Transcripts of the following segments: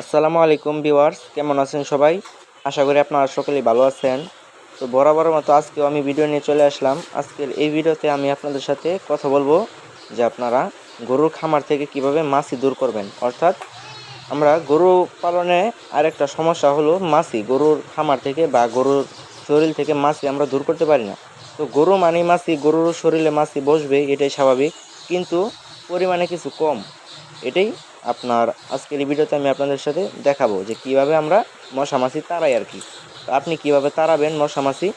আসসালামু আলাইকুম ভিউয়ার্স, কেমন আছেন সবাই? আশা করি আপনারা সকলেই ভালো আছেন। তো বরাবরের মতো আজকেও আমি ভিডিও নিয়ে চলে আসলাম। আজকের এই ভিডিওতে আমি আপনাদের সাথে কথা বলব যে আপনারা গরুর খামার থেকে কীভাবে মাছি দূর করবেন। অর্থাৎ আমরা গরু পালনে আরেকটা সমস্যা হলো মাছি, গরুর খামার থেকে বা গরুর শরীর থেকে মাছি আমরা দূর করতে পারি না। তো গরু মানে মাছি, গরুর শরীরে মাছি বসবে, এটাই স্বাভাবিক। কিন্তু পরিমাণে কিছু কম। এটাই আপনার আজকের ভিডিওতে আমি আপনাদের সাথে দেখাবো যে কীভাবে আমরা মশা মাছি তাড়াই আর কি। তো আপনি কীভাবে তাড়াবেন মশা মাছি?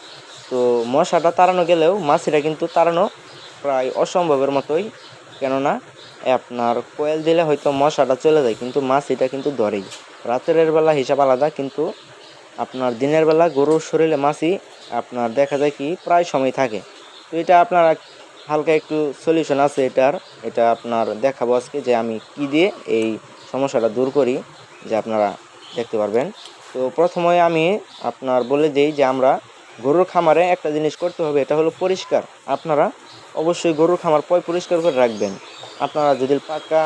তো মশাটা তাড়ানো গেলেও মাছিটা কিন্তু তাড়ানো প্রায় অসম্ভবের মতোই। কেননা, আপনার কোয়েল দিলে হয়তো মশাটা চলে যায়, কিন্তু মাছিটা কিন্তু ধরেই। রাতের বেলা হিসাব আলাদা, কিন্তু আপনার দিনের বেলা গরুর শরীরে মাছি, আপনার দেখা যায় কি প্রায় সময় থাকে। তো এটা আপনারা হালকা একটু সলিউশন আছে এটার। এটা আপনার দেখাবো আজকে যে আমি কি দিয়ে এই সমস্যাটা দূর করি, যে আপনারা দেখতে পারবেন। তো প্রথমে আমি আপনার বলে দিই যে আমরা গরুর খামারে একটা জিনিস করতে হবে, এটা হলো পরিষ্কার। আপনারা অবশ্যই গরুর খামার পয় পরিষ্কার করে রাখবেন। আপনারা যদি পাকা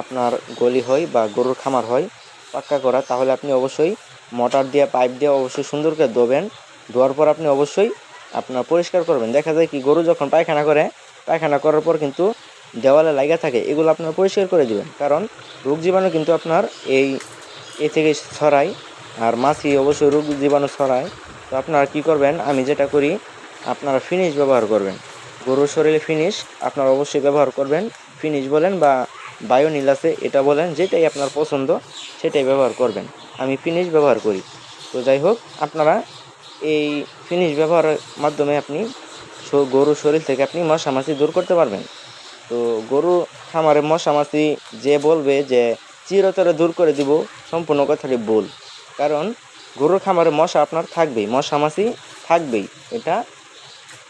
আপনার গলি হয় বা গরুর খামার হয় পাক্কা করা, তাহলে আপনি অবশ্যই মোটর দিয়ে, পাইপ দিয়ে অবশ্যই সুন্দর করে ধোবেন। ধোয়ার পর আপনি অবশ্যই আপনার পরিষ্কার করবেন। দেখা যায় কি, গরু যখন পায়খানা করে, পায়খানা করার পর কিন্তু দেওয়ালে লাগা থাকে, এগুলো আপনার পরিষ্কার করে দিবেন। কারণ রোগ জীবাণু কিন্তু আপনার এই এ থেকে ছড়ায়, আর মাছি অবশ্যই রোগ জীবাণু ছড়ায়। তো আপনারা কী করবেন, আমি যেটা করি, আপনারা ফিনিশ ব্যবহার করবেন। গরুর শরীরে ফিনিশ, আপনারা অবশ্যই ব্যবহার করবেন। ফিনিশ বলেন বা বায়োনিল আছে, এটা বলেন, যেটাই আপনার পছন্দ, সেটাই ব্যবহার করবেন। আমি ফিনিশ ব্যবহার করি। তো যাই হোক, আপনারা এই ফিনিশ ব্যবহারের মাধ্যমে আপনি গরুর শরীর থেকে আপনি মশা মাছি দূর করতে পারবেন। তো গরু খামারে মশা মাছি যে বলবে যে চিরতরে দূর করে দিব, সম্পূর্ণ কথাটি ভুল। কারণ গরুর খামারে মশা আপনার থাকবেই মশা মাছি থাকবেই। এটা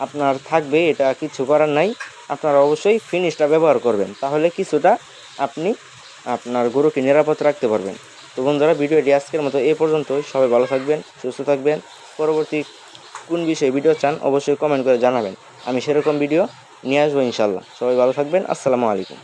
আপনার থাকবে, এটা কিছু করার নাই। আপনারা অবশ্যই ফিনিশটা ব্যবহার করবেন। তাহলে কিছুটা আপনি আপনার গরুকে নিরাপদ রাখতে পারবেন। তো বন্ধুরা, ভিডিওটি আজকের মতো এ পর্যন্তই। সবাই ভালো থাকবেন, সুস্থ থাকবেন। পরবর্তী কোন বিষয়ে ভিডিও চান, অবশ্যই কমেন্ট করে জানাবেন। আমি সেরকম ভিডিও নিয়ে আসব ইনশাল্লাহ সবাই ভালো থাকবেন। আসসালামু আলাইকুম।